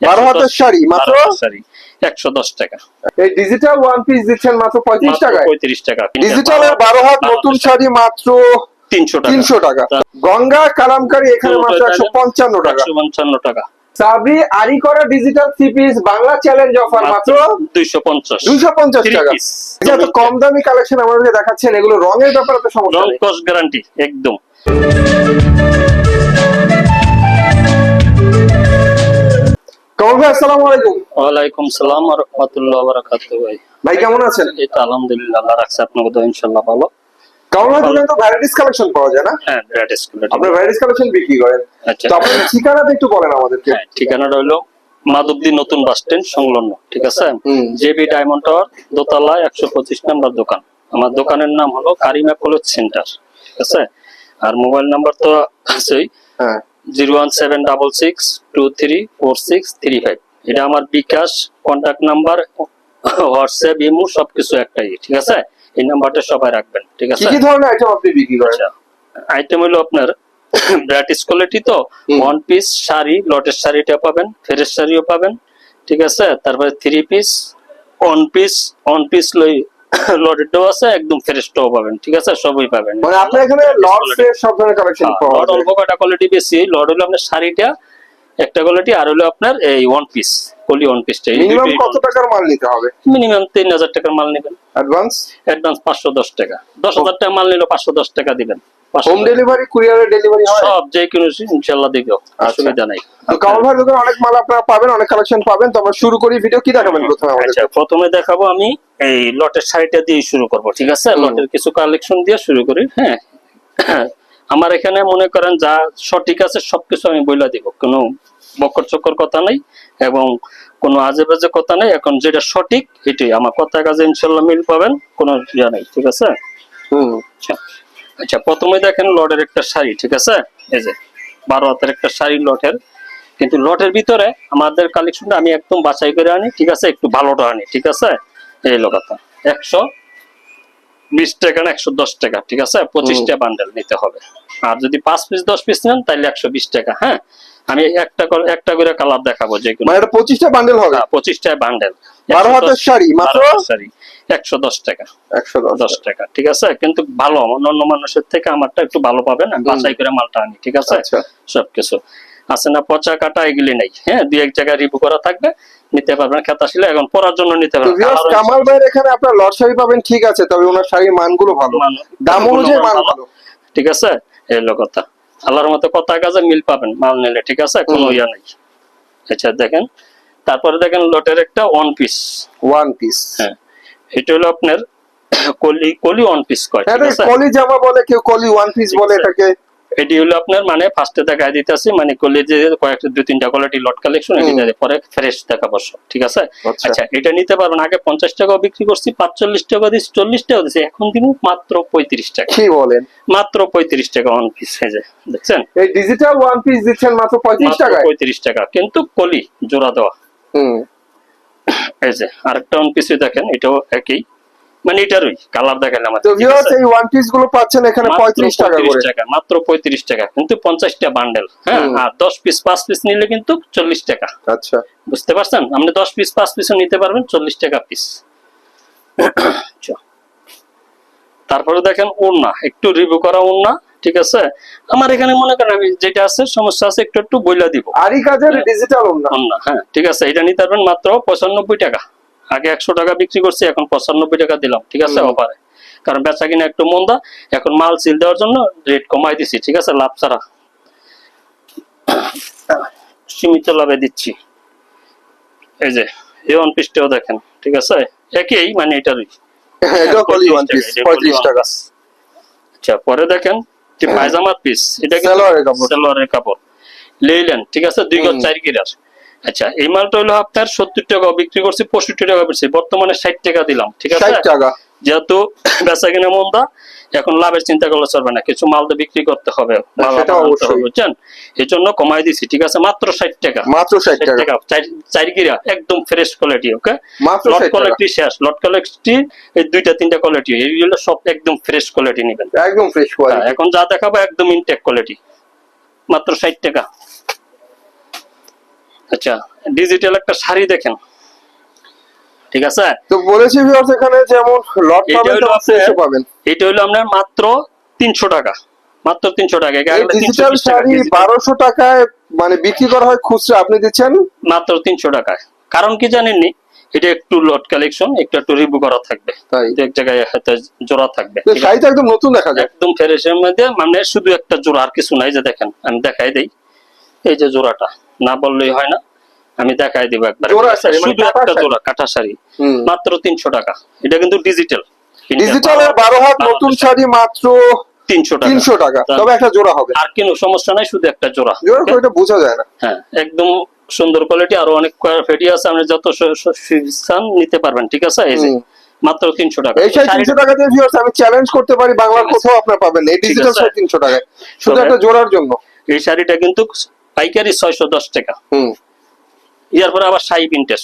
বারো হাতের শাড়ি মাত্র? শাড়ি একশো দশ টাকা। এই ডিজিটাল ওয়ান পিস দিচ্ছেন মাত্র পঁয়ত্রিশ টাকায়। পঁয়ত্রিশ টাকা। ডিজিটালের বারো হাত নতুন শাড়ি মাত্র তিনশো টাকা। তিনশো টাকা। গঙ্গা কালামকারী এখানে মাত্র একশো পঞ্চান্ন টাকা। পঞ্চান্ন টাকা। সাবরি আরি করা digital three piece Bangla challenge offer মাত্র দুইশো পঞ্চাশ। দুইশো পঞ্চাশ Three টাকা। piece। এটা কম দামি কালেকশন আমাদেরকে দেখাচ্ছেন এগুলো রঙের ব্যাপারে তো সমস্যা রং নেই। কস গ্যারান্টি একদম। কমল ভাই আসসালামু আলাইকুম। ওয়ালাইকুম সালাম রহমতুল্লাহ বারাকাতু ভাই। ভাই কেমন আছেন? এই তো আলহামদুলিল্লাহ আল্লাহ রাখছে আপনাকে তো ইনশাল্লাহ ভালো। কমল দোকানে তো ভ্যারাইটিস কালেকশন পাওয়া যায় না? হ্যাঁ আপনার ভ্যারাইটিস কালেকশন বিক্রি করেন। আচ্ছা। তো আপনার ঠিকানাটা একটু বলেন আমাদেরকে। হ্যাঁ ঠিকানাটা হলো মাধবদী নতুন বাস স্ট্যান্ড সংলগ্ন ঠিক আছে। জেবি ডায়মন্ড টাওয়ার দোতলা একশো পঁচিশ নাম্বার দোকান। আমার দোকানের নাম হলো কারিমা কলেজ সেন্টার ঠিক আছে? আর মোবাইল নাম্বার তো আছেই। হ্যাঁ। Zero one seven double six two three four six three five. এটা আমার bKash contact number WhatsApp imo সবকিছু একটাই ঠিক আছে? এই নাম্বারটা সবাই রাখবেন ঠিক আছে? কি ধরনের আইটেম আপনি বিক্রি করেন? আচ্ছা আইটেম হলো আপনার ব্রাটিস কোয়ালিটি তো ওয়ান পিস শাড়ি লটের শাড়িটা পাবেন ফেরের শাড়িও পাবেন ঠিক আছে? তারপরে three piece one piece one piece লই আছে একদম ফ্রেশটাও পাবেন ঠিক আছে? সবই পাবেন। মানে আপনার এখানে সব ধরনের কালেকশন পাওয়া লট যায়। অল্প কটা কোয়ালিটি বেশি লট হলো আপনার শাড়িটা একটা কোয়ালিটি আর হলো আপনার এই ওয়ান পিস কলি ওয়ান পিসটা মিনিমাম কত টাকার মাল নিতে হবে? মিনিমাম তিন হাজার টাকার মাল নেবেন। অ্যাডভান্স অ্যাডভান্স পাঁচশো দশ টাকা। দশ হাজার টাকা মাল নিলে পাঁচশো দশ টাকা দিবেন। 500 হোম ডেলিভারি কুরিয়ারে ডেলিভারি হয়? সব যে কোনো ইনশাল্লাহ দিব আচ্ছা। অসুবিধা নাই। তো কামাল ভাই দোকানে অনেক মাল আপনারা পাবেন অনেক কালেকশন পাবেন। তো আমরা শুরু করি ভিডিও কি দেখাবেন প্রথমে আমাদের? আচ্ছা প্রথমে দেখাবো আমি এই লটের শাড়িটা দিয়ে শুরু করব ঠিক আছে? লটের কিছু কালেকশন দিয়ে শুরু করি হ্যাঁ? আমার এখানে মনে করেন যা সঠিক আছে সবকিছু আমি বইলা দিব। কোনো বকর চক্কর কথা নাই এবং কোনো আজে বাজে কথা নেই। এখন যেটা সঠিক এটাই। আমার কথা কাজে ইনশাল্লাহ মিল পাবেন কোনো ইয়া নাই ঠিক আছে? হুম। আচ্ছা। আচ্ছা প্রথমে দেখেন লটের একটা শাড়ি ঠিক আছে? এই যে বারো হাতের একটা শাড়ি লটের। কিন্তু লটের ভিতরে আমাদের কালেকশনটা আমি একদম বাছাই করে আনি ঠিক আছে? একটু ভালোটা আনি ঠিক আছে? এই লোকাতা একশো বিশ টাকা না একশো দশ টাকা ঠিক আছে? পঁচিশটা বান্ডেল নিতে হবে। আর যদি পাঁচ পিস দশ পিস নেন তাহলে একশো বিশ টাকা হ্যাঁ? আমি একটা করে- একটা করে কালার দেখাবো যে কোনো মানে এটা পঁচিশটা বান্ডেল হবে? পঁচিশটা বান্ডেল বারো হাতের শাড়ি মাত্র? একশো দশ টাকা। একশো দশ দশ টাকা। ঠিক আছে? কিন্তু ভালো অন্য মানুষের থেকে আমারটা একটু ভালো আমি হুম। বাছাই করে মালটা আনি ঠিক আছে? আচ্ছা। সবকিছু। আছে না পচা কাটা এগুলি নেই। হ্যাঁ দুই এক জায়গায় রিভিউ করা থাকবে নিতে পারবেন খেতা ছিল এখন পরার জন্য নিতে পারবেন কামাল ভাইয়ের এখানে আপনার লট শাড়ি পাবেন ঠিক আছে তবে ওনার শাড়ির মানগুলো ভালো। দাম অনুযায়ী মান ভালো। ঠিক আছে? এই কথা আল্লাহর মতো কত কাজে মিল পাবেন মাল নিলে ঠিক আছে? কোনো ইয়া নেই। আচ্ছা দেখেন তারপরে দেখেন লটের একটা ওয়ান পিস ওয়ান পিস হ্যাঁ এটা হলো আপনার কলি কলি ওয়ান পিস কয় কলি জামা বলে কেউ কলি ওয়ান পিস বলে এটাকে। এটি হলো আপনার মানে ফার্স্টে দেখাই দিতেছি মানে কলেজে কয়েকটা দুই তিনটা কোয়ালিটি লট কালেকশন এটি। পরে ফ্রেশ দেখাবো সব ঠিক আছে? আচ্ছা। আচ্ছা এটা নিতে পারবেন আগে পঞ্চাশ টাকা বিক্রি করছি পাঁচচল্লিশ টাকা দিচ্ছি চল্লিশ টাকা দিচ্ছি এখন দিব মাত্র পঁয়ত্রিশ টাকা। কি বলেন? মাত্র পঁয়ত্রিশ টাকা ওয়ান পিস হয়েছে দেখছেন? এই ডিজিটাল ওয়ান পিস দিচ্ছেন মাত্র পঁয়ত্রিশ টাকা পঁয়ত্রিশ টাকা কিন্তু কলি জোড়া দেওয়া। হুম। এই যে আরেকটা ওয়ান পিস দেখেন এটাও একই। মানে এটারই কালার দেখালাম তো ভিউয়ার্স এই ওয়ান পিসগুলো পাচ্ছেন এখানে পঁয়ত্রিশ টাকা করে। টাকা মাত্র পঁয়ত্রিশ টাকা কিন্তু পঞ্চাশটা বান্ডেল হ্যাঁ? আর দশ পিস পাঁচ পিস নিলে কিন্তু চল্লিশ টাকা। আচ্ছা। বুঝতে পারছেন? আপনি দশ পিস পাঁচ পিসও নিতে পারবেন চল্লিশ টাকা পিস তারপরে দেখেন ওড়না একটু রিভিউ করা ওড়না ঠিক আছে? আমার এখানে মনে করেন আমি যেটা আছে সমস্যা আছে একটু একটু বইলা দিব। আরি কাজের ডিজিটাল ওড়না হ্যাঁ ঠিক আছে? এটা নিতে পারবেন মাত্র পঁচানব্বই টাকা। আগে একশো টাকা বিক্রি করছি এখন পঁচানব্বই টাকা দিলাম ঠিক আছে অফারে কারণ বেচা কিনা একটু মন্দা এখন মাল সিল দেওয়ার জন্য রেট কমাই দিছি ঠিক আছে লাভ ছাড়া। সীমিত লাভে দিচ্ছি। এই যে এই ওয়ান পিসটাও দেখেন ঠিক আছে একই মানে এটারই। এটাও কলি ওয়ান 35 পিস এটা পঁয়ত্রিশ কলি টাকা। আচ্ছা পরে দেখেন হ্যাঁ। পায়জামার পিস এটা সালোয়ারের কাপড়। সালোয়ারের কাপড়। লেইলেন ঠিক আছে দুই গজ। চার গিরার। আচ্ছা এই মালটা হলো আপনার সত্তর টাকা বিক্রি করছি পঁয়ষট্টি টাকা বেশি বর্তমানে ষাট টাকা দিলাম ঠিক আছে? টাকা। যেহেতু বেচা কিনা মন্দা এখন লাভের চিন্তা করলে চলবে না কিছু মাল তো বিক্রি করতে হবে বুঝছেন? এই জন্য কমাই দিছি ঠিক আছে? মাত্র ষাট টাকা। মাত্র ষাট টাকা। চার- গিরা একদম fresh quality okay lot quality শেষ লট কোয়ালিটি এই দুইটা তিনটা কোয়ালিটি এই এইগুলো সব একদম ফ্রেশ কোয়ালিটি নেবেন। একদম ফ্রেশ হ্যাঁ, কোয়ালিটি এখন যা দেখাবো একদম ইনটেক কোয়ালিটি মাত্র ষাট টাকা। আচ্ছা ডিজিটাল একটা শাড়ি দেখেন। ঠিক আছে? তো বলেছি ভিউয়ার্স এখানে যেমন লট পাবেন হলো তেমন পাবেন। এটা হলো আপনার মাত্র তিনশো টাকা। মাত্র তিনশো টাকা এই এগুলো 320 ডিজিটাল শাড়ি digital। বারোশো টাকায় মানে বিক্রি করা হয় খুচরা আপনি দিচ্ছেন? মাত্র তিনশো টাকায়। কারণ কি জানেননি? এটা একটু লট কালেকশন একটু একটু রিভিউ করা থাকবে। এক জায়গায় হয়তো জোড়া থাকবে। তো শাড়িটা একদম নতুন দেখা যায়। একদম ফ্রেশের মধ্যে মানে শুধু একটা জোড়া আর কিছু নাই যে দেখেন আমি দেখাই দেই। এই যে জোড়াটা। না বললেই হয় না। আমি দেখাই দিব একবার। মানে শুধু একটা জোড়া কাঁথা শাড়ি। মাত্র তিনশো টাকা। এটা কিন্তু ডিজিটাল ডিজিটালের বারো হাত নতুন শাড়ি মাত্র তিনশো টাকা। তিনশো টাকা। তবে একটা জোড়া হবে। আর কোনো সমস্যা নাই শুধু একটা জোড়া। জোড়া? এটা বোঝা যায় না। হ্যাঁ একদম সুন্দর কোয়ালিটি আরও অনেক ফেটি আছে। আপনি যত স- স- চান নিতে পারবেন ঠিক আছে? এই যে মাত্র তিনশো টাকা। এই তিনশো টাকা দিয়ে ভিউয়ার্স আমি চ্যালেঞ্জ করতে পারি বাংলার কোথাও আপনার পাবেন এই ডিজিটাল। শাড়ি তিনশো টাকায়। শুধু একটা জোড়ার জন্য। এই শাড়িটা কিন্তু পাইকারি ছয়শো দশ টাকা। হুম। ইয়ার পরে আবার শাড়ি প্রিন্টের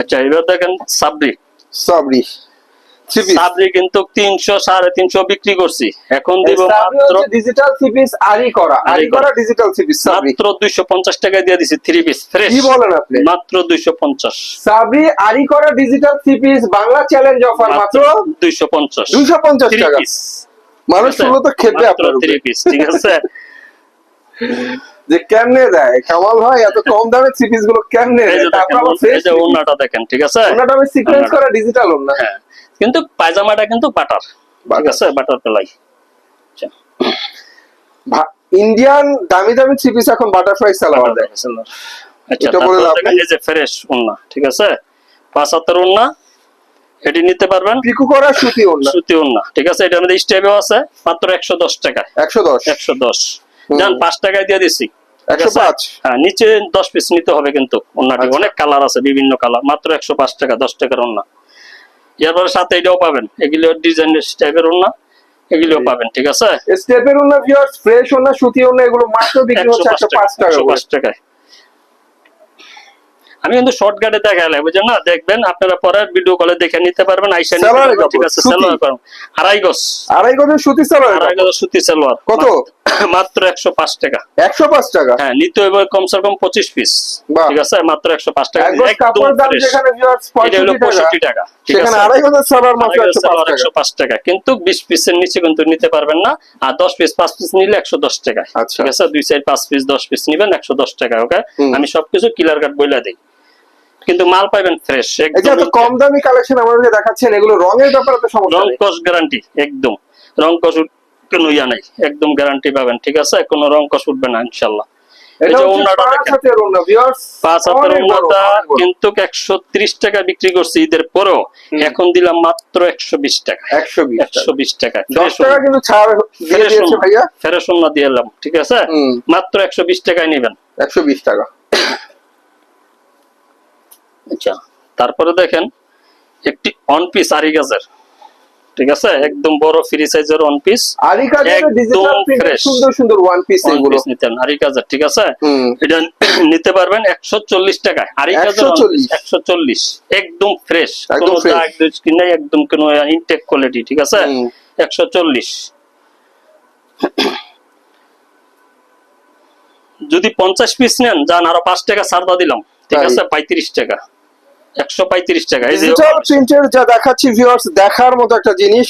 আচ্ছা এবার দেখেন সাবরি। সাবরি। সাবরি কিন্তু তিনশো সাড়ে তিনশো বিক্রি করছি। এখন দিব মাত্র ডিজিটাল থ্রি পিস আরি করা। করা ডিজিটাল থ্রি পিস সাবরি। মাত্র দুইশো পঞ্চাশ টাকা দিয়ে দিছি থ্রি পিস ফ্রেশ কি বলেন আপনি? মাত্র দুইশো পঞ্চাশ। সাবরি আরি করা digital three piece Bangla challenge offer মাত্র দুইশো পঞ্চাশ। দুইশো পঞ্চাশ টাকা। তো আপনার। পিস ঠিক আছে? যে কেমনে দেয়? কামাল ভাই এত কম দামে থ্রি পিসগুলো কেমনে দেখেন ঠিক আছে? ওনাটা আমি সিকোয়েন্স করা ডিজিটাল ওনা হ্যাঁ। কিন্তু পায়জামাটা কিন্তু বাটার ঠিক আছে? বাটার পেলাই ইন্ডিয়ান দামি দামি থ্রি পিস এখন বাটারফ্লাই সালোয়ার দেয়। আচ্ছা এটা বলে লাভ নেই। যে ফ্রেশ ওন্না ঠিক আছে? পাঁচ হাতের ওন্না এটি নিতে পারবেন? পিকু করা সুতি ওনা সুতি ওন্না ঠিক আছে এটার মধ্যে স্টেপেও আছে মাত্র একশো দশ টাকায়। একশো দশ। একশো দশ। পাঁচ টাকায় দিয়ে দিছি। ঠিক একশো আছে? পাঁচ। হ্যাঁ নিচে দশ পিস নিতে হবে কিন্তু ওন্নাটি আচ্ছা। অনেক কালার আছে বিভিন্ন কালার। মাত্র একশো পাঁচ টাকা দশ টাকার ওন্না এরপরে সাথে এটাও পাবেন। এগুলো ডিজাইন টাইপের ওন্না এগুলিও পাবেন ঠিক আছে? স্টেপের ওনা ভিউয়ার্স ফ্রেশ ওনা সুতি ওনা এগুলো মাত্র বিক্রি হচ্ছে পাঁচ একশো টাকা পাঁচ টাকা একশো করে। পাঁচ টাকায়। আমি কিন্তু শর্ট গার্ডে দেখালে বুঝছেন না? দেখবেন আপনারা পরে ভিডিও কলে দেখে নিতে পারবেন আইসা নিতে পারবেন, ঠিক আছে। সালোয়ার করুন আড়াই গজ। আড়াই গজের সুতি সালোয়ার আড়াই গজ সুতি সালোয়ার কত? মাত্র- একশো পাঁচ টাকা। একশো পাঁচ টাকা? হ্যাঁ নিতে হবে কমসে কম পঁচিশ পিস ঠিক আছে? মাত্র একশো পাঁচ টাকা। এটা হলো পঁয়ষট্টি টাকা। একশো পাঁচ কিন্তু বিশ পিসের নিচে কিন্তু নিতে পারবেন না। আর দশ পিস পাঁচ পিস নিলে একশো দশ টাকা। আচ্ছা। ঠিক আছে? দুই সাইড পাঁচ পিস দশ পিস নিবেন একশো দশ টাকা ওকে আমি সবকিছু কিলার কাট বইলা দিই। কিন্তু মাল পাইবেন ফ্রেশ কম দামি কালেকশন আমাদেরকে দেখাচ্ছেন এগুলো রঙের ব্যাপারে তো সমস্যা রং কস গ্যারান্টি একদম। রং কস কোনো ইয়া নাই একদম গ্যারান্টি পাবেন ঠিক আছে? কোনো রং কস উঠবে না ইনশাল্লাহ। কিন্তু একশো ত্রিশ টাকা বিক্রি করছি ঈদের পরেও। এখন দিলাম মাত্র একশো বিশ টাকা একশো একশো বিশ টাকা দশ টাকা কিন্তু ছাড় দিয়ে দিয়েছে ভাইয়া। ফেরত না দিয়ে এলাম ঠিক আছে? মাত্র একশো বিশ টাকায় নিবেন। একশো বিশ টাকা। আচ্ছা তারপরে দেখেন একটি অন পিস আরি গাছের ঠিক আছে? একদম বড় ফ্রি সাইজের অন পিস একদম ডিজিটাল সুন্দর সুন্দর ওয়ান পিস এগুলো। নিতেন আরি ঠিক আছে? এটা নিতে পারবেন একশো চল্লিশ টাকায়। আরি 140 একশো চল্লিশ। একদম ফ্রেশ একদম কোনো দাগ দুজ কি একদম কোনো ইনটেক কোয়ালিটি ঠিক আছে? হুম। একশো চল্লিশ। যদি পঞ্চাশ পিস নেন যান আরও পাঁচ টাকা ছাড় দিলাম। ঠিক আছে? পঁয়ত্রিশ টাকা। একশো পঁয়ত্রিশ টাকা এই যে ডিজিটাল প্রিন্টের যা দেখাচ্ছি ভিউয়ার্স দেখার মতো একটা জিনিস।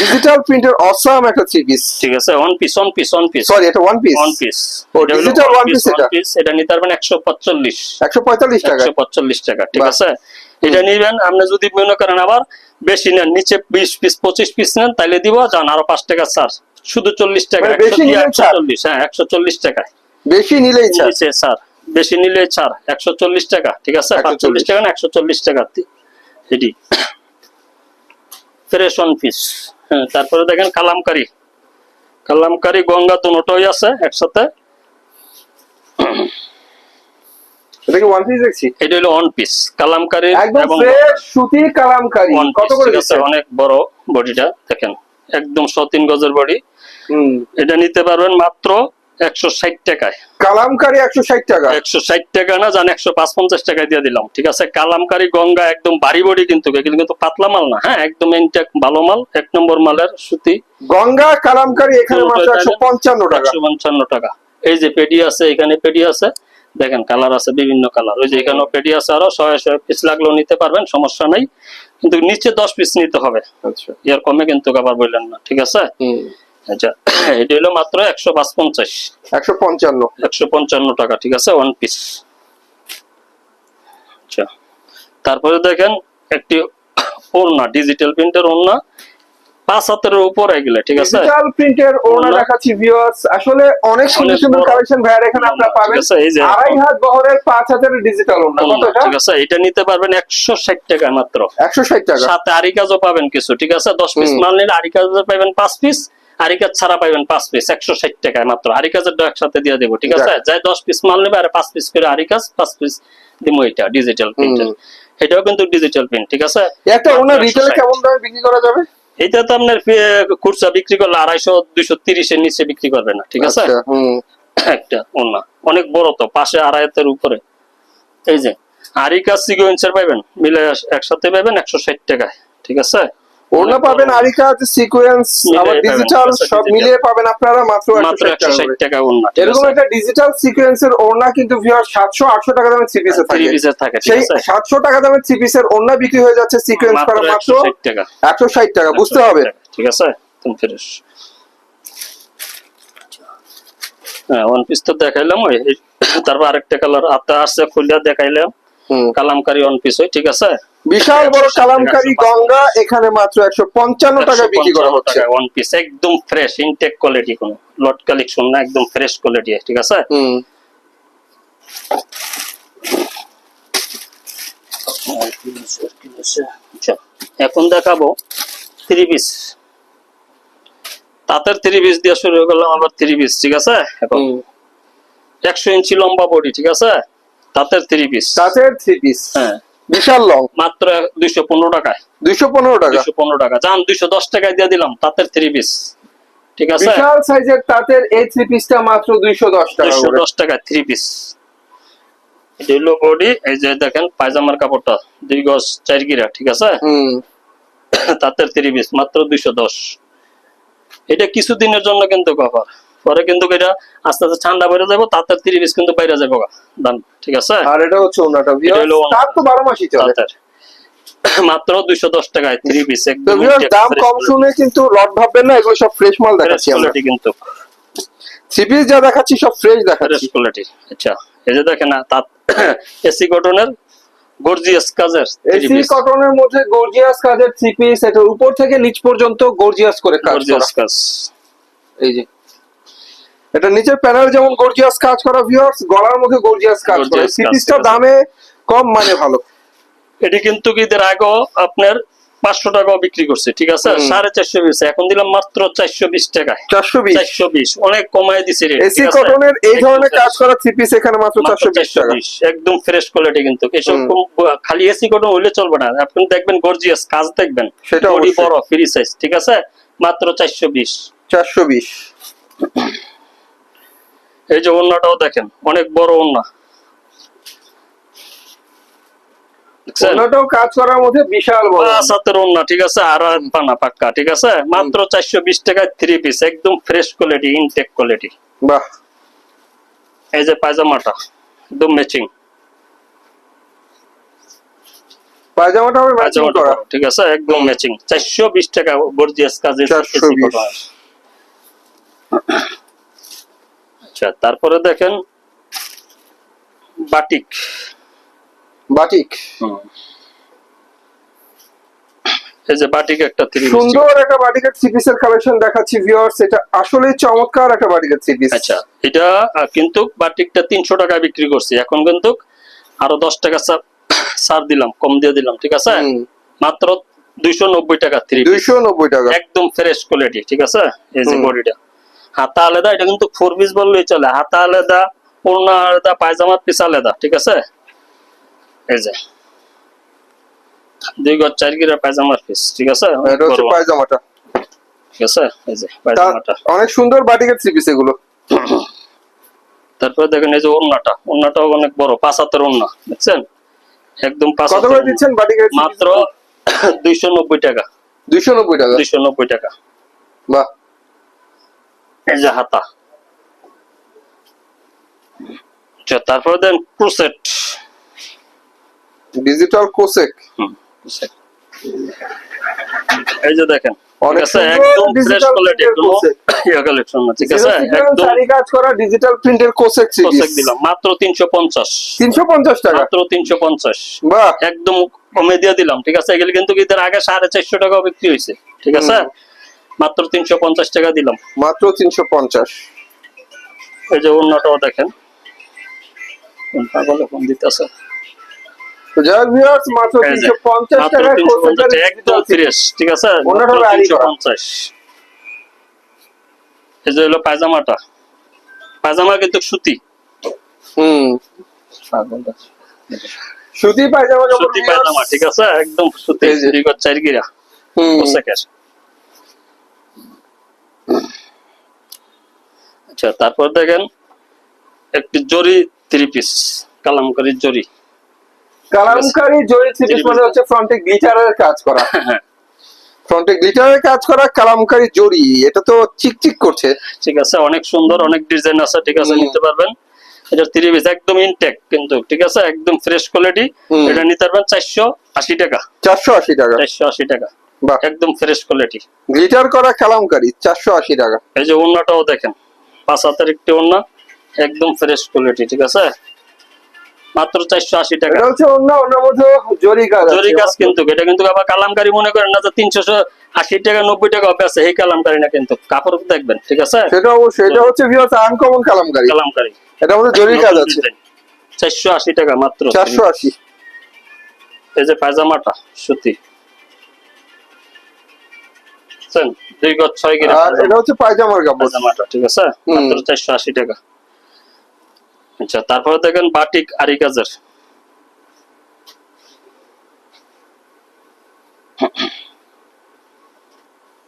ডিজিটাল প্রিন্টের অসাম একটা থ্রি পিস ঠিক আছে one piece one piece one piece sorry এটা ওয়ান পিস ওয়ান পিস ও, digital one piece এটা? এটা নিতে পারবেন একশো পঁয়তাল্লিশ। একশো পঁয়তাল্লিশ টাকা একশো পঁয়তাল্লিশ টাকা ঠিক আছে? এটা নিবেন আপনি যদি মনে করেন আবার বেশি নেন নিচে বিশ পিস পঁচিশ পিস নেন তাহলে দিব যান আরও পাঁচ টাকা ছাড়। শুধু চল্লিশ টাকা মানে বেশি নিলে একশো ছাড়? চল্লিশ হ্যাঁ একশো চল্লিশ টাকায়। বেশি নিলেই ছাড়? ছাড়। বেশি নিলে ছাড় একশো চল্লিশ টাকা ঠিক আছে? 140 পাঁচচল্লিশ টাকা না একশো চল্লিশ টাকা এটি ফ্রেশ ওয়ান পিস। হ্যাঁ তারপরে দেখেন কালামকারি। কালামকারি গঙ্গা দুটোই আছে একসাথে। এটা ওয়ান পিস দেখছি? এটা হলো ওয়ান পিস কালামকারি একদম এবং ফ্রেশ কালামকারি। কত করে দিচ্ছে অনেক বড় বডিটা দেখেন। একদম সতিন গজের বডি। এটা নিতে পারবেন মাত্র একশো ষাট টাকায়। কালামকারি একশো ষাট টাকা। একশো ষাট টাকা না জান একশো পাঁচ পঞ্চাশ টাকায় দিয়ে দিলাম ঠিক আছে? কালামকারি গঙ্গা একদম ভারী বডি কিন্তু কিন্তু পাতলা মাল না হ্যাঁ? একদম ইনটেক ভালো মাল এক নম্বর মালের সুতি। গঙ্গা কালামকারি এখানে মাত্র একশো পঞ্চান্ন টাকা। একশো পঞ্চান্ন টাকা। এই যে পেডি আছে এখানে পেডি আছে। দেখেন কালার আছে বিভিন্ন কালার। ওই যে এখানেও পেডি আছে আরও শয়ে শয়ে পিস লাগলেও নিতে পারবেন সমস্যা নাই। কিন্তু নিচে দশ পিস নিতে হবে। আচ্ছা। এর কমে কিন্তু আবার বললেন না ঠিক আছে? হুম। আচ্ছা এটা হলো মাত্র একশো পাঁচ পঞ্চাশ একশো পঞ্চান্ন। একশো পঞ্চান্ন টাকা ঠিক আছে? ওয়ান পিস আচ্ছা তারপরে দেখেন একটি ওড়না ডিজিটাল প্রিন্টের ওড়না পাঁচ হাতের উপর এগুলো ঠিক আছে? ডিজিটাল প্রিন্টের ওড়না ওড়না। দেখাচ্ছি ভিউয়ার্স আসলে অনেক সুন্দর সুন্দর কালেকশন ভাইয়ার এখানে আপনারা পাবেন। আছে, এই যে আড়াই হাত বহরের পাঁচ হাতের ডিজিটাল ওড়না কত এটা? ঠিক আছে? এটা নিতে পারবেন একশো ষাট টাকা মাত্র। একশো ষাট টাকা। সাথে আরি কাজও পাবেন কিছু ঠিক আছে? দশ পিস হুম। মাল নিলে আরি পাবেন পাঁচ পিস আরি কাজ ছাড়া পাবেন পাঁচ পিস একশো ষাট টাকায় মাত্র। আরি কাজের একসাথে দিয়ে দেবো ঠিক আছে? যাই দশ পিস মাল নেবে আর পাঁচ পিস করে আরি কাজ পাঁচ পিস দিবো এটা ডিজিটাল প্রিন্ট এটাও কিন্তু ডিজিটাল প্রিন্ট ঠিক আছে? একটা ওড়না মাত্র রিটেলে কেমন দামে বিক্রি করা যাবে? এটা তো আপনার খুচরা বিক্রি করলে আড়াইশো দুইশো তিরিশের নিচে বিক্রি করবে না ঠিক আছে? আচ্ছা, একটা ওনা অনেক বড় তো পাশে আড়াইতের উপরে। এই যে আরিকা সিগোয়েন্সের পাবেন মিলে একসাথে পাবেন একশো ষাট টাকায় ঠিক আছে? ওড়না পাবেন। আরিকা সিকোয়েন্স আবার ডিজিটাল সব মিলিয়ে পাবেন আপনারা মাত্র মাত্র একশো একশো ষাট টাকা ওনা এরকম একটা ডিজিটাল সিকোয়েন্সের ওড়না কিন্তু ভিউয়ার সাতশো আটশো টাকা দামের থ্রি পিসে থাকে। থাকে সেই আছে? সাতশো টাকা দামের থ্রি পিসের ওড়না বিক্রি হয়ে যাচ্ছে সিকোয়েন্স করা মাত্র একশো ষাট টাকা। একশো ষাট টাকা বুঝতে হবে? ঠিক আছে? তুমি ফেরেস হ্যাঁ ওয়ান পিস তো দেখাইলাম ওই তারপর আরেকটা কালার আতা আসছে খুলিয়া দেখাইলাম। হুম। কালামকারি ওয়ান পিস ওই ঠিক আছে? বিশাল বড় কালামকারী গঙ্গা এখানে মাত্র একশো পঞ্চান্ন টাকা বিক্রি করা হচ্ছে। ওয়ান পিস একদম ফ্রেশ ইনটেক কোয়ালিটি কোনো। লট কালেকশন না একদম ফ্রেশ কোয়ালিটি ঠিক আছে? এখন দেখাবো থ্রি পিস তাঁতের থ্রি পিস দিয়ে শুরু করলাম আবার থ্রি পিস ঠিক আছে? এখন একশো ইঞ্চি লম্বা বডি ঠিক আছে? তাঁতের থ্রি পিস তাঁতের থ্রি পিস হ্যাঁ। বিশাল লং মাত্র দুইশো পনেরো টাকায়। দুইশো পনেরো টাকা? দুইশো পনেরো টাকা। যান দুইশো দশ টাকায় দিয়ে দিলাম তাঁতের থ্রি পিস ঠিক আছে? বিশাল সাইজের তাঁতের এই থ্রি পিসটা মাত্র দুইশো দশ টাকা দুইশো দশ টাকা থ্রি পিস এটা হলো বডি এই যে দেখেন পায়জামার কাপড়টা দুই গজ চার গিরা ঠিক আছে? তাঁতের থ্রি পিস মাত্র দুইশো দশ। এটা কিছুদিনের জন্য কিন্তু কভার পরে কিন্তু এটা আস্তে আস্তে ঠান্ডা বেড়ে যাব থ্রি পিস কিন্তু বাইরে যাব। দাম ঠিক আছে? আর এটা হচ্ছে ওনাটা তার তো বারো মাসই চলে। মাত্র দুইশো দশ টাকায় থ্রি পিস একদম দাম কম শুনে কিন্তু লট ভাববেন না এগুলো সব ফ্রেশ মাল দেখাচ্ছি আমরা। কিন্তু। থ্রি পিস যা দেখাচ্ছি সব ফ্রেশ দেখাচ্ছি। কোয়ালিটি আচ্ছা। এই যে দেখেন না তাঁত এসি কটনের গর্জিয়াস কাজের এসি কটনের মধ্যে গর্জিয়াস কাজের থ্রি পিস এটা উপর থেকে নিচ পর্যন্ত গর্জিয়াস করে কাজ গর্জিয়াস কাজ। এই যে। এটা নিচের প্যানেল যেমন গর্জিয়াস কাজ করা ভিউয়ার্স গলার মুখে গর্জিয়াস কাজ করা। আছে। দামে কম মানে ভালো। এটি কিন্তু ঈদের আগেও আপনার পাঁচশো টাকাও বিক্রি করছে ঠিক আছে? সাড়ে চারশো বিশ এখন দিলাম মাত্র চারশো বিশ টাকায়। চারশো বিশ। চারশো বিশ। অনেক কমায় দিছে এসি কটনের এই ধরনের কাজ করা থ্রি পিস এখানে মাত্র চারশো বিশ টাকা। একদম ফ্রেশ কোয়ালিটি কিন্তু। এসব খালি এসি কটন হইলে চলবে না। আপনি দেখবেন গর্জিয়াস কাজ দেখবেন। সেটা। বড় ফ্রি সাইজ ঠিক আছে? মাত্র চারশো বিশ। চারশো বিশ। এই যে ওন্নাটাও দেখেন অনেক বড় ওন্না দেখছেন? কাজ করার মধ্যে বিশাল বড় ওন্না ঠিক আছে? আর পানা পাক্কা ঠিক আছে? মাত্র চারশো বিশ টাকায় থ্রি পিস একদম ফ্রেশ কোয়ালিটি ইনটেক কোয়ালিটি বাহ। এই যে পায়জামাটা একদম ম্যাচিং পায়জামাটা হবে ম্যাচিং করা। ঠিক আছে? একদম ম্যাচিং চারশো বিশ টাকা গর্জিয়াস কাজের 420 AC কটন। আচ্ছা তারপরে দেখেন বাটিক। বাটিক? এই যে বাটিক একটা সুন্দর একটা বাটিকের থ্রি পিসের কালেকশন দেখাচ্ছি ভিউয়ার্স এটা আসলে চমৎকার একটা বাটিকের থ্রি পিস আচ্ছা এটা কিন্তু বাটিকটা তিনশো টাকা বিক্রি করছি। এখন কিন্তু আরও দশ টাকা ছাড়- ছাড় দিলাম কম দিয়ে দিলাম ঠিক আছে? মাত্র দুইশো নব্বই টাকা থ্রি দুইশো নব্বই টাকা। একদম ফ্রেশ কোয়ালিটি ঠিক আছে? এই যে বডিটা। হাতা আলাদা এটা কিন্তু ফোর পিস বললেই চলে। হাতা আলাদা ওড়না আলাদা পায়জামার পিস আলাদা ঠিক আছে? এই যে। দুই গজ চার গিরা পায়জামার পিস ঠিক আছে? এটা হচ্ছে পায়জামাটা। ঠিক আছে? এই যে পায়জামাটা। অনেক সুন্দর বাটিকের থ্রি পিস এগুলো। তারপরে দেখেন এই যে ওড়নাটা। ওড়নাটাও অনেক বড় পাঁচ হাতের ওড়না বুঝছেন? একদম পাঁচ কত হাতের করে দিচ্ছেন বাটিকের মাত্র দুইশো নব্বই টাকা। দুইশো নব্বই টাকা? দুইশো নব্বই টাকা। বাহ। এই যে হাতা আচ্ছা তারপরে দেন ক্রুসেট। ডিজিটাল কোসেক এই যে দেখেন একদম ফ্রেশ কোয়ালিটি কালেকশন না ঠিক আছে একদম কাজ করা ডিজিটাল প্রিন্টের কোসেক কোসেক দিলাম মাত্র তিনশো পঞ্চাশ। তিনশো পঞ্চাশ টাকা। মাত্র তিনশো পঞ্চাশ। বাহ। একদম কমে দিয়ে দিলাম ঠিক আছে এগুলো কিন্তু ঈদের আগে সাড়ে চারশো টাকা বিক্রি হয়েছে ঠিক আছে। মাত্র তিনশো পঞ্চাশ টাকা দিলাম। মাত্র তিনশো পঞ্চাশ। এই যে অন্যটাও দেখেন। পাগলে ফোন দিতেছে। মাত্র তিনশো পঞ্চাশ একদম ফ্রেশ ঠিক আছে? অন্যটা হলো আড়ি তিনশো পঞ্চাশ। এই যে হলো পায়জামাটা। পায়জামা কিন্তু সুতি। হুম। সুতি পায়জামা সুতি পায়জামা ঠিক আছে? একদম সুতি। দুই গজ চার গিরা। হুম। আচ্ছা তারপর দেখেন একটি জরি থ্রি পিস কালামকারী জরি। কালামকারী জরি থ্রি Three মানে হচ্ছে ফ্রন্টে গ্লিটারের কাজ করা। হ্যাঁ। ফ্রন্টে গ্লিটারের কাজ করা কালামকারী জরি এটা তো চিকচিক করছে। ঠিক আছে অনেক সুন্দর অনেক ডিজাইন আছে ঠিক আছে নিতে পারবেন। এটা থ্রি পিস একদম ইনটেক কিন্তু ঠিক আছে একদম ফ্রেশ কোয়ালিটি এটা নিতে পারবেন চারশো আশি টাকা। চারশো আশি টাকা। চারশো আশি টাকা। একদম ফ্রেশ কোয়ালিটি গ্লিটার করা কালামকারী চারশো আশি টাকা। এই যে ওড়নাটাও দেখেন। পাঁচ হাতের একটি ওড়না একদম ফ্রেশ কোয়ালিটি ঠিক আছে? মাত্র চারশো আশি টাকা। জরি কাজ কিন্তু এটা কিন্তু আবার কালামকারি মনে করেন না যে তিনশো আশি টাকা নব্বই টাকা আছে এই কালামকারি না কিন্তু কাপড় দেখবেন ঠিক আছে? সেটা অবশ্যই এটা হচ্ছে আনকমন কালামকারী। কালামকারি। এটা মধ্যে জরি কাজ আছে। চারশো আশি টাকা মাত্র। চারশো আশি। এই যে পায়জামাটা সুতি। বুঝছেন? দুই গজ ছয় গিরা আর এটা হচ্ছে পায়জামার কাপড়। পায়জামাটা ঠিক আছে? মাত্র চারশো আশি টাকা। আচ্ছা তারপরে দেখেন বাটিক আরি কাজের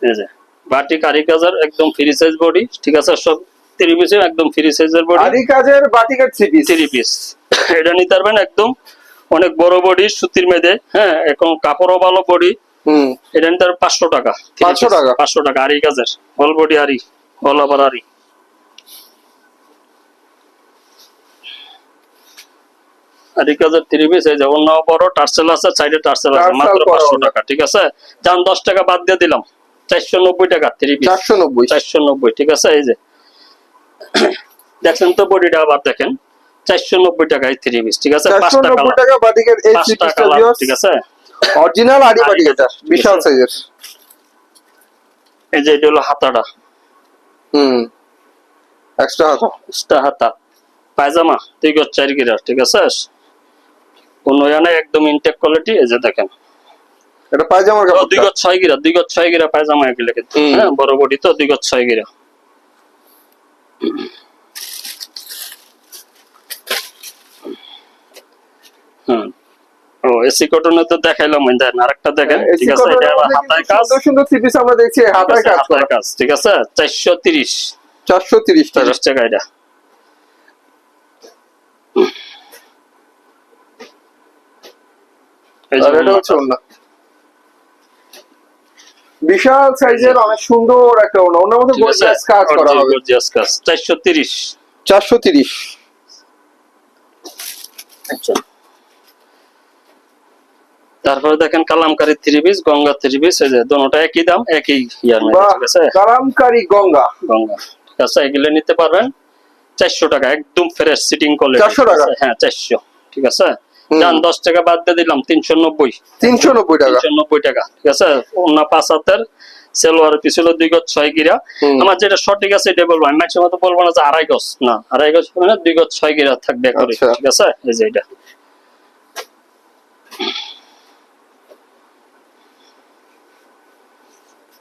এই যে বাটিক আরি কাজের একদম ফ্রি সাইজ বডি ঠিক আছে? সব থ্রি একদম ফ্রি সাইজের বডি আরি কাজের বাটিকের থ্রি পিস থ্রি পিস এটা নিতে পারবেন একদম অনেক বড় বডি সুতির মেয়েদের হ্যাঁ? এখন কাপড়ও ভালো বডি হুম। এটা নিতে পাঁচশো টাকা। 500 টাকা? পাঁচশো টাকা আরি কাজের অল বডি আরি অল ওভার আরি আরি কাজের থ্রি পিস এই যে অন্য বড় টার্সেল আছে সাইডে টার্সেল আছে মাত্র পাঁচশো টাকা ঠিক আছে? যান দশ টাকা বাদ দিয়ে দিলাম। চারশো নব্বই টাকা থ্রি পিস চারশো নব্বই। চারশো নব্বই ঠিক আছে? এই যে। দেখছেন তো বডিটা আবার দেখেন। চারশো নব্বই টাকায় থ্রি পিস ঠিক আছে? পাঁচটা টাকা এই কালার ঠিক আছে? অরিজিনাল আরি বাটিক এটা বিশাল সাইজের এই যে এটা হলো হাতাটা। হুম। এক্সট্রা হাতা। এক্সট্রা হাতা। পায়জামা দুই গজ চার গিরা ঠিক আছে? কোনো ইয়ানে একদম ইনটেক কোয়ালিটি এই যে দেখেন। এটা পায়জামার কাপড় দুই গজ ছয় গিরা দুই গজ ছয় গিরা পায়জামা এগুলো কিন্তু। হ্যাঁ বড় বডি তো দুই গজ ছয় গিরা। হুম। ও এসি কটনে তো দেখাইলাম ওই দেখেন আরেকটা দেখেন ঠিক আছে? এটা আবার হাতায় কাজ। সুন্দর সুন্দর থ্রি পিস আমরা দেখছি হাতায় কাজ হাতায় কাজ ঠিক আছে? চারশো তিরিশ। চারশো তিরিশ টাকা। টাকা এটা। বিশাল সাইজের অনেক সুন্দর একটা ওড়না। ওনার মধ্যে? গর্জিয়াস কাজ করা হবে। Gorgeous কাজ। 430 চারশো তিরিশ। আচ্ছা। তারপরে দেখেন kalamkari three piece Ganga three piece এই যে দোনোটা একই দাম একই ইয়ার মধ্যে ঠিক আছে? কালামকারী গঙ্গা। গঙ্গা। ঠিক আছে এগুলো নিতে পারবেন। চারশো টাকা একদম ফ্রেশ সিটিং কোয়ালিটি 400 টাকা? হ্যাঁ চারশো ঠিক আছে? হুম। যান দশ টাকা বাদ দিয়ে দিলাম তিনশো নব্বই। তিনশো নব্বই টাকা। তিনশো নব্বই টাকা ঠিক আছে? অন্য পাঁচ হাতের সেলোয়ার পিছিল দুই গজ ছয় গিরা। আমার যেটা সঠিক আছে এটা বলব। আমি ম্যাক্সিমাম তো বলব না যে আড়াই গজ না আড়াই গজ হবে না দুই গজ ছয় গিরা থাকবে করে আচ্ছা। ঠিক আছে? এই যে এটা।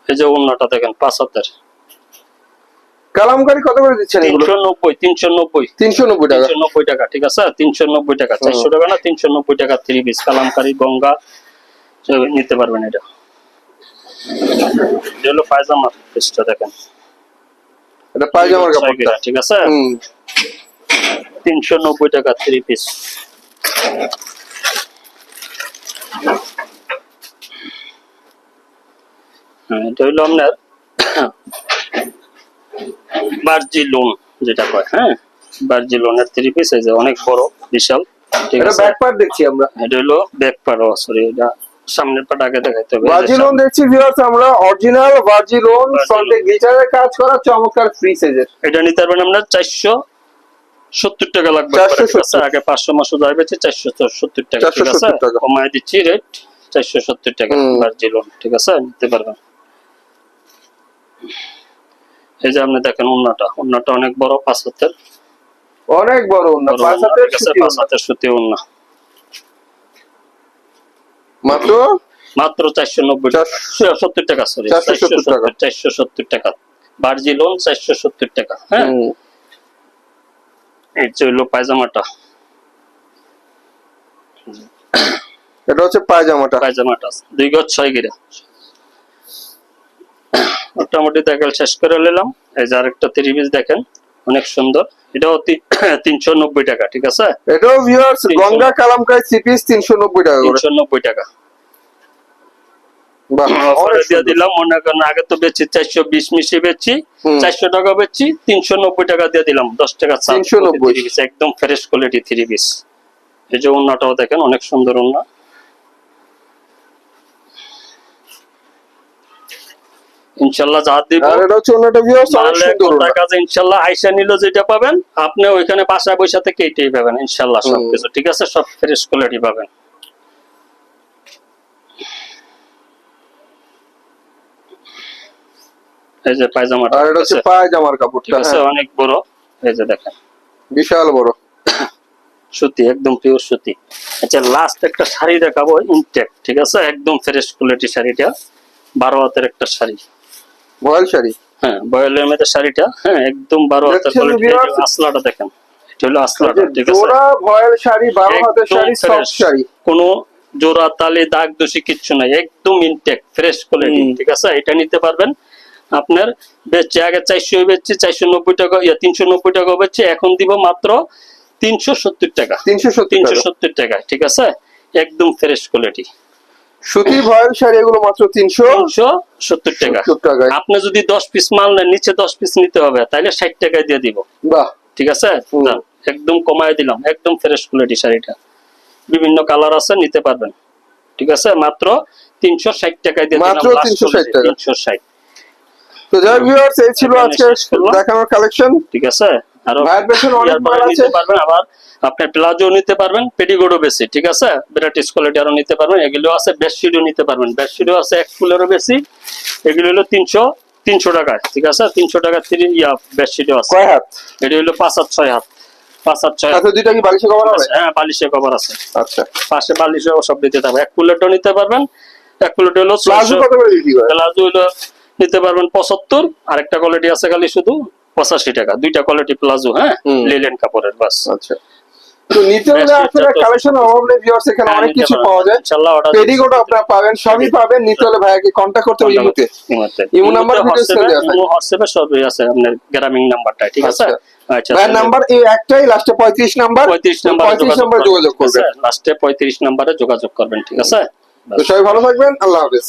এই যে অন্যটা দেখেন পাঁচ হাতের। কালামকারী কত করে দিচ্ছেন এগুলো? তিনশো নব্বই তিনশো নব্বই। তিনশো নব্বই টাকা। তিনশো নব্বই টাকা ঠিক আছে? তিনশো নব্বই টাকা। চারশো টাকা না তিনশো নব্বই টাকা থ্রি পিস কালামকারী গঙ্গা। নিতে পারবেন এটা। হলো পায়জামা পিসটা দেখেন। এটা পায়জামার ছয় কাপড়টা। ঠিক আছে? তিনশো নব্বই টাকা থ্রি পিস এটা হইল আপনার বার্জি লোন যেটা কয় হ্যাঁ? বার্জি লোনের থ্রি পিস এই যে অনেক বড় বিশাল। ঠিক আছে? ব্যাক পার্ট দেখছি আমরা। এটা হলো ব্যাক পার্ট সরি এটা সামনের পার্ট আগে দেখাইতে হবে। ভার্জি লোন দেখছি ভিউয়ার্স আমরা অরিজিনাল ভার্জি লোন কাজ করা চমৎকার ফ্রি সাইজের এটা নিতে পারবেন আপনার চারশো সত্তর টাকা লাগবে 470 আগে পাঁচশো মাসও যাই বেছে চারশো সত্তর টাকা ঠিক আছে? কমায় দিচ্ছি রেট চারশো সত্তর টাকা। ভার্জি লোন ঠিক আছে? নিতে পারবেন। এই যে আপনি দেখেন উন্নাটা উন্নাটা অনেক বড় পাঁচ হাতের। অনেক বড় উন্না পাঁচ হাতের সুতি পাঁচ উন্না। হাতের সুতি উন্না মাত্র? মাত্র চারশো নব্বই টাকা। সত্তর টাকা সরি চারশো সত্তর টাকা। ভার্জি লোন চারশো সত্তর টাকা। হ্যাঁ? এই যে পায়জামাটা। এটা হচ্ছে পায়জামাটা। পায়জামাটা দুই গজ ছয় গিরা। মোটামুটি দেখাল শেষ করে নিলাম। এই যে আরেকটা থ্রি পিস দেখেন অনেক সুন্দর। এটাও তিনশো নব্বই টাকা ঠিক আছে? এটাও ভিউয়ার্স 300 গঙ্গা কালামকাই সিপিস তিনশো নব্বই টাকা তিনশো নব্বই টাকা। দিলাম মনে করেন আগে তো বেচছি চারশো বিশ চারশো টাকা তিনশো নব্বই টাকা দিয়ে দিলাম দশ টাকা ছাড়। 390 থ্রি পিস একদম ফ্রেশ কোয়ালিটি থ্রি পিস এই যে দেখেন অনেক সুন্দর ওন্না ইনশাল্লাহ যা দিব। আর এটা হচ্ছে অন্যটা ভিউয়ার্স অনেক তাহলে সুন্দর কোথায় ওড়না। কাছে ইনশাল্লাহ আইসা নিল যেটা পাবেন আপনি ওইখানে বাসায় বসে থেকে এটাই পাবেন ইনশাল্লাহ সবকিছু। ঠিক আছে? সব ফ্রেশ কোয়ালিটি পাবেন। এই যে পায়জামাটা আর এটা হচ্ছে? পায়জামার ঠিক কাপড়টা আছে? হ্যাঁ। অনেক বড়। এই যে দেখেন। বিশাল বড়। সুতি একদম পিওর সুতি। আচ্ছা লাস্ট একটা শাড়ি দেখাবো ইনটেক ঠিক আছে? একদম ফ্রেশ কোয়ালিটি শাড়িটা। বারো হাতের একটা শাড়ি। ভয়েল শাড়ি? হ্যাঁ বয়েলের মধ্যে শাড়িটা হ্যাঁ একদম বারো হাতের কোয়ালিটি আসলাটা দেখেন। এটা হলো আসলাটা ঠিক আছে? জোড়া ভয়েল শাড়ি বারো হাতের শাড়ি সফট শাড়ি। কোনো জোড়া তালে দাগ দোষী কিচ্ছু নাই একদম ইনটেক ফ্রেশ কোয়ালিটি ঠিক আছে? এটা নিতে পারবেন। আপনার বেচছে আগে চারশো বেচছে চারশো নব্বই টাকা ইয়া তিনশো নব্বই টাকা বেচছে এখন দিব মাত্র তিনশো সত্তর টাকা। তিনশো তিনশো সত্তর টাকা ঠিক আছে? একদম ফ্রেশ কোয়ালিটি সুতি ভয়েল শাড়ি এগুলো মাত্র তিনশো। তিনশো সত্তর টাকা। সত্তর আপনি যদি দশ পিস মাল নেন নিচে দশ পিস নিতে হবে তাহলে ষাট টাকায় দিয়ে দিব। বাহ। ঠিক আছে? একদম কমায় দিলাম একদম ফ্রেশ কোয়ালিটি শাড়িটা। বিভিন্ন কালার আছে নিতে পারবেন। ঠিক আছে? মাত্র তিনশো ষাট টাকায় দিয়ে মাত্র 360 টাকা। তিনশো ষাট। তো যাই ভিউয়ার্স এই ছিল আজকে দেখানোর কালেকশন ঠিক আছে? আরও। নিতে পারবেন আবার আপনি প্লাজো নিতে পারবেন পেটিগোডও বেশি ঠিক আছে? ভ্যারাইটিস কোয়ালিটি আরও নিতে পারবেন এগুলো আছে বেডশিটও নিতে পারবেন। বেডশিটও আছে এক ফুলেরও বেশি এগুলো হলো তিনশো তিনশো টাকায় ঠিক আছে? তিনশো টাকা থ্রি ইয়া বেডশিটও আছে। কয় হাত? এটি হলো পাঁচ হাত ছয় হাত। পাঁচ হাত ছয় হাত। দুইটা কি বালিশে কভার হবে? হ্যাঁ বালিশে কভার আছে। আচ্ছা। পাশে বালিশে সব দিতে থাকবে এক নিতে পারবেন এক প্লেট হলো প্লাজো কত করে করে প্লাজো হলো নিতে পারবেন পঁচাত্তর আরেকটা কোয়ালিটি আছে খালি শুধু পঁচাশি টাকা। দুইটা কোয়ালিটি প্লাজো হ্যাঁ। লিলেন কাপড়ের বাস। আচ্ছা। তো নিতে হলে বেশি কালেকশন অভাব নেই ভিউয়ার্স এখানে হ্যাঁ, অনেক কিছু পাওয়া যায়। পেডিকোট আপনারা পাবেন সবই পাবেন। নিতে হলে ভাইয়াকে কন্ট্যাক্ট করতে হবে ইমুতে। ইমোতে। নাম্বার ভিডিও স্ক্রিনে দেওয়া হোয়াটসঅ্যাপে- সবই আছে আপনার গ্রামীণ নাম্বারটা ঠিক আছে? আচ্ছা। আচ্ছা নাম্বার এই একটাই লাস্টে পঁয়ত্রিশ নাম্বার। পঁয়ত্রিশ নাম্বারে পঁয়ত্রিশ নাম্বার যোগাযোগ করবেন। লাস্টে নাম্বারে যোগাযোগ করবেন ঠিক আছে? তো সবাই ভালো থাকবেন আল্লাহ হাফেজ।